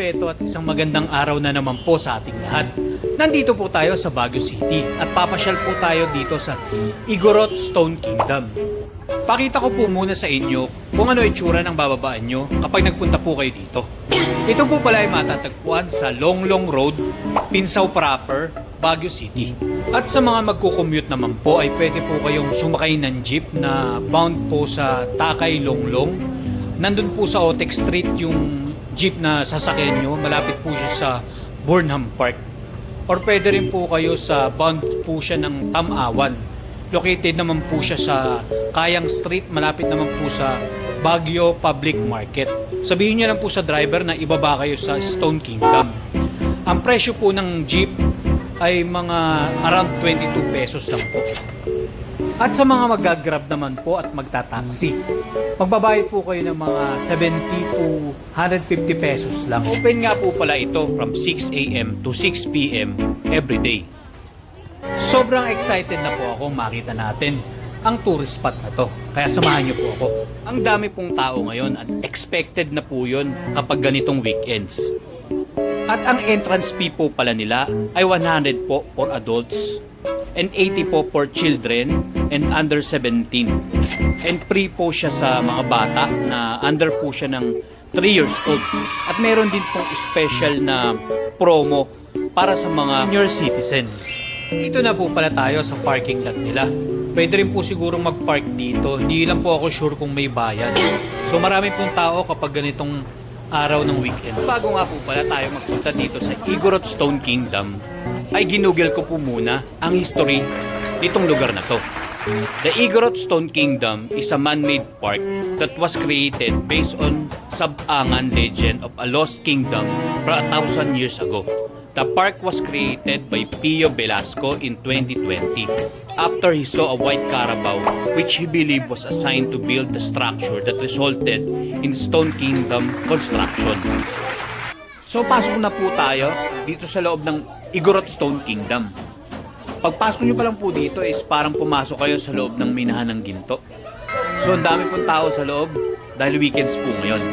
respeto at isang magandang araw na naman po sa ating lahat. Nandito po tayo sa Baguio City at papasyal po tayo dito sa Igorot Stone Kingdom. Pakita ko po muna sa inyo kung ano itsura ng bababaan nyo kapag nagpunta po kayo dito. Ito po pala ay matatagpuan sa Long Long Road, Pinsaw Proper, Baguio City. At sa mga magkukommute naman po ay pwede po kayong sumakay ng jeep na bound po sa Takay Longlong. Nandun po sa Otex Street yung jeep na sasakyan nyo. Malapit po siya sa Burnham Park. Or pwede rin po kayo sa bound po siya ng Tamawan. Located naman po siya sa Kayang Street, malapit naman po sa Baguio Public Market. Sabihin niyo lang po sa driver na ibaba kayo sa Stone Kingdom. Ang presyo po ng jeep ay mga around 22 pesos lang po. At sa mga magagrab naman po at magtataksi, magbabayad po kayo ng mga 70 to 150 pesos lang. Open nga po pala ito from 6 a.m. to 6 p.m. every day. Sobrang excited na po ako makita natin ang tourist spot na to. Kaya samahan niyo po ako. Ang dami pong tao ngayon at expected na po yun kapag ganitong weekends. At ang entrance fee po pala nila ay 100 po for adults and 80 po for children and under 17. And free po siya sa mga bata na under po siya ng 3 years old. At meron din pong special na promo para sa mga senior citizens. Dito na po pala tayo sa parking lot nila. Pwede rin po sigurong mag-park dito. Hindi lang po ako sure kung may bayad. So marami pong tao kapag ganitong araw ng weekends. Bago nga po pala tayo magpunta dito sa Igorot Stone Kingdom, ay ginugel ko po muna ang history nitong lugar na to. The Igorot Stone Kingdom is a man-made park that was created based on Sabangan legend of a lost kingdom from a thousand years ago. The park was created by Pio Velasco in 2020 after he saw a white carabao which he believed was assigned to build the structure that resulted in Stone Kingdom construction. So pasok na po tayo dito sa loob ng Igorot Stone Kingdom. Pagpasok nyo pa lang po dito is parang pumasok kayo sa loob ng minahan ng ginto. So ang dami pong tao sa loob dahil weekends po ngayon.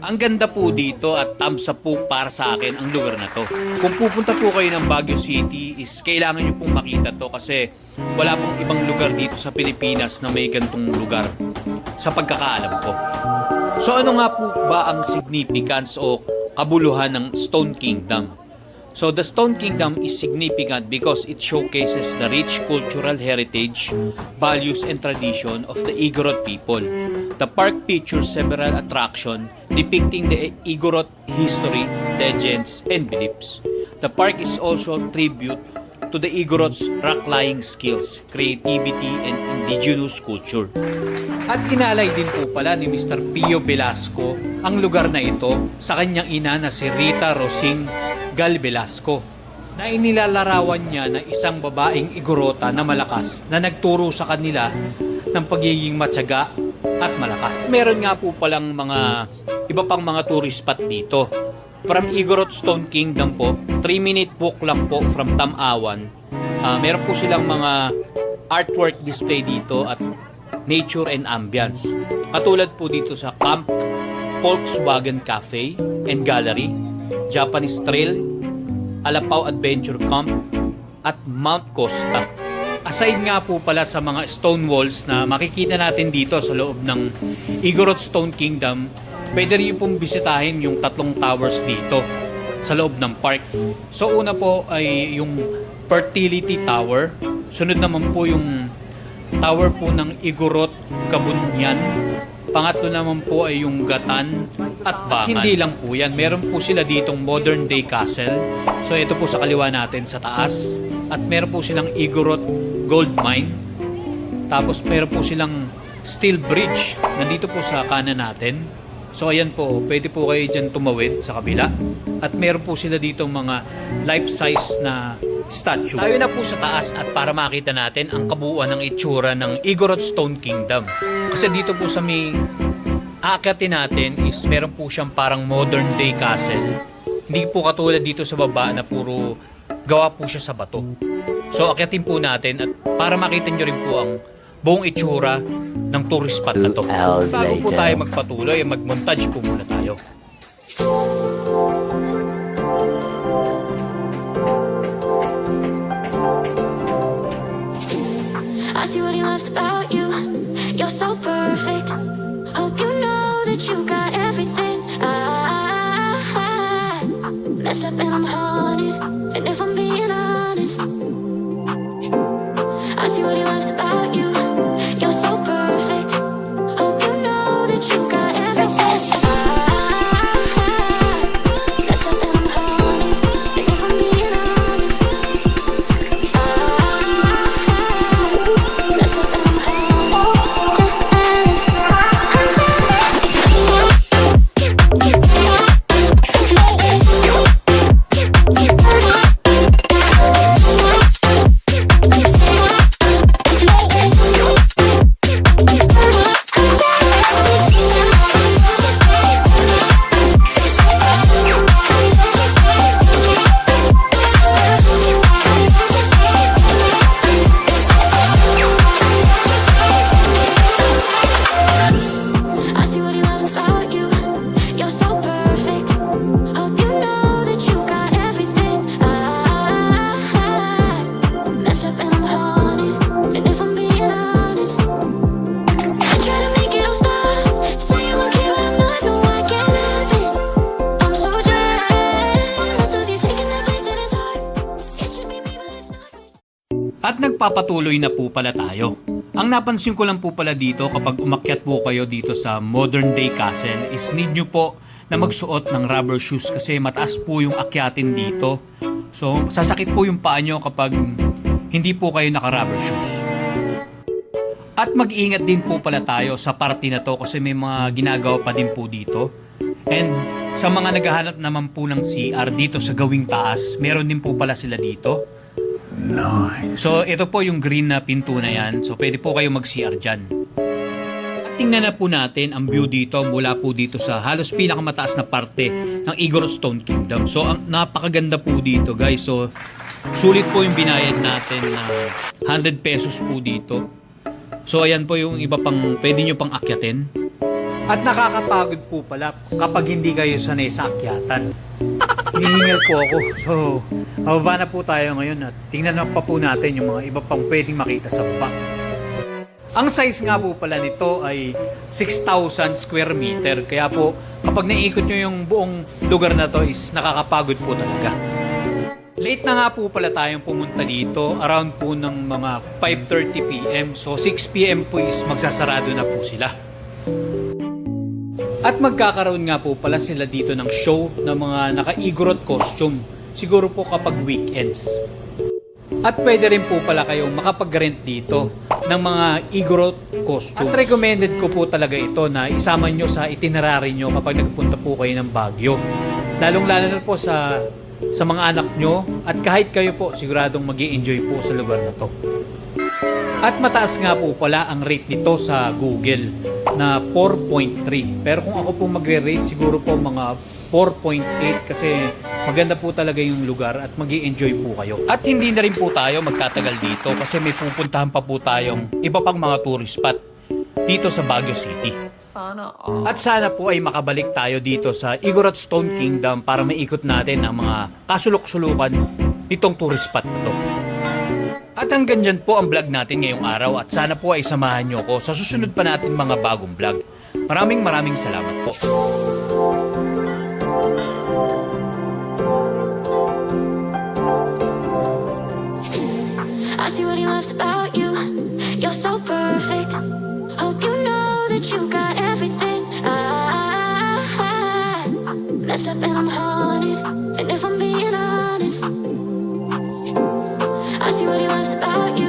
Ang ganda po dito at thumbs up po para sa akin ang lugar na to. Kung pupunta po kayo ng Baguio City is kailangan nyo pong makita to kasi wala pong ibang lugar dito sa Pilipinas na may gantong lugar sa pagkakaalam ko. So ano nga po ba ang significance o kabuluhan ng Stone Kingdom? So the Stone Kingdom is significant because it showcases the rich cultural heritage, values, and tradition of the Igorot people. The park features several attractions depicting the Igorot history, legends, and beliefs. The park is also a tribute to the Igorot's rock-lying skills, creativity, and indigenous culture. At inalay din po pala ni Mr. Pio Velasco ang lugar na ito sa kanyang ina na si Rita Rosing Gal Velasco na inilalarawan niya na isang babaeng igorota na malakas na nagturo sa kanila ng pagiging matyaga at malakas. Meron nga po palang mga iba pang mga tourist spot dito. From Igorot Stone Kingdom po, 3 minute walk lang po from Tamawan. Ah, meron po silang mga artwork display dito at nature and ambience. Katulad po dito sa Camp Volkswagen Cafe and Gallery, Japanese Trail, Alapao Adventure Camp, at Mount Costa. Aside nga po pala sa mga stone walls na makikita natin dito sa loob ng Igorot Stone Kingdom, pwede rin pong bisitahin yung tatlong towers dito sa loob ng park. So una po ay yung Fertility Tower. Sunod naman po yung tower po ng Igorot Kabunyan. Pangatlo naman po ay yung Gatan at Bangan. Hindi lang po yan. Meron po sila ditong modern day castle. So ito po sa kaliwa natin sa taas. At meron po silang Igorot Gold Mine. Tapos meron po silang steel bridge. Nandito po sa kanan natin. So ayan po, pwede po kayo dyan tumawid sa kabila. At meron po sila dito mga life-size na statue. Tayo na po sa taas at para makita natin ang kabuuan ng itsura ng Igorot Stone Kingdom. Kasi dito po sa may aakyatin natin is meron po siyang parang modern day castle. Hindi po katulad dito sa baba na puro gawa po siya sa bato. So akyatin po natin at para makita nyo rin po ang buong itsura ng tourist spot na to. Bago po tayo magpatuloy, mag-montage po muna tayo. Loves about you. You're so perfect. Hope you know that you got everything. Ah, ah, ah. I, mess up and I'm haunted. At nagpapatuloy na po pala tayo. Ang napansin ko lang po pala dito kapag umakyat po kayo dito sa modern day castle is need nyo po na magsuot ng rubber shoes kasi mataas po yung akyatin dito. So sasakit po yung paa nyo kapag hindi po kayo naka rubber shoes. At mag-ingat din po pala tayo sa party na to kasi may mga ginagawa pa din po dito. And sa mga naghahanap naman po ng CR dito sa gawing taas, meron din po pala sila dito. So, ito po yung green na pinto na yan. So, pwede po kayo mag-CR dyan. At tingnan na po natin ang view dito mula po dito sa halos pinakamataas na parte ng Igorot Stone Kingdom. So, ang napakaganda po dito guys. So, sulit po yung binayad natin na 100 pesos po dito. So, ayan po yung iba pang pwede nyo pang akyatin. At nakakapagod po pala kapag hindi kayo sanay sa akyatan. Hinihingal po ako. So, mababa na po tayo ngayon at tingnan na pa po natin yung mga iba pang pwedeng makita sa baba. Ang size nga po pala nito ay 6,000 square meter. Kaya po, kapag naikot nyo yung buong lugar na to is nakakapagod po talaga. Late na nga po pala tayong pumunta dito, around po ng mga 5.30pm. So 6pm po is magsasarado na po sila. At magkakaroon nga po pala sila dito ng show ng mga naka-igorot costume. Siguro po kapag weekends. At pwede rin po pala kayong makapag-rent dito ng mga igorot costumes. At recommended ko po talaga ito na isama nyo sa itinerary nyo kapag nagpunta po kayo ng Baguio. Lalong lalo na po sa sa mga anak nyo at kahit kayo po siguradong mag enjoy po sa lugar na to. At mataas nga po pala ang rate nito sa Google na 4.3. Pero kung ako po magre-rate, siguro po mga 4.8 kasi maganda po talaga yung lugar at mag enjoy po kayo. At hindi na rin po tayo magtatagal dito kasi may pupuntahan pa po tayong iba pang mga tourist spot dito sa Baguio City. Sana all. At sana po ay makabalik tayo dito sa Igorot Stone Kingdom para maikot natin ang mga kasulok-sulukan nitong tourist spot na to. At hanggang dyan po ang vlog natin ngayong araw at sana po ay samahan nyo ko sa susunod pa natin mga bagong vlog. Maraming maraming salamat po. I see what he loves about you. You're so perfect. Hope you know that you got everything. I mess up and I'm haunted. And if I'm being honest, what he loves about you.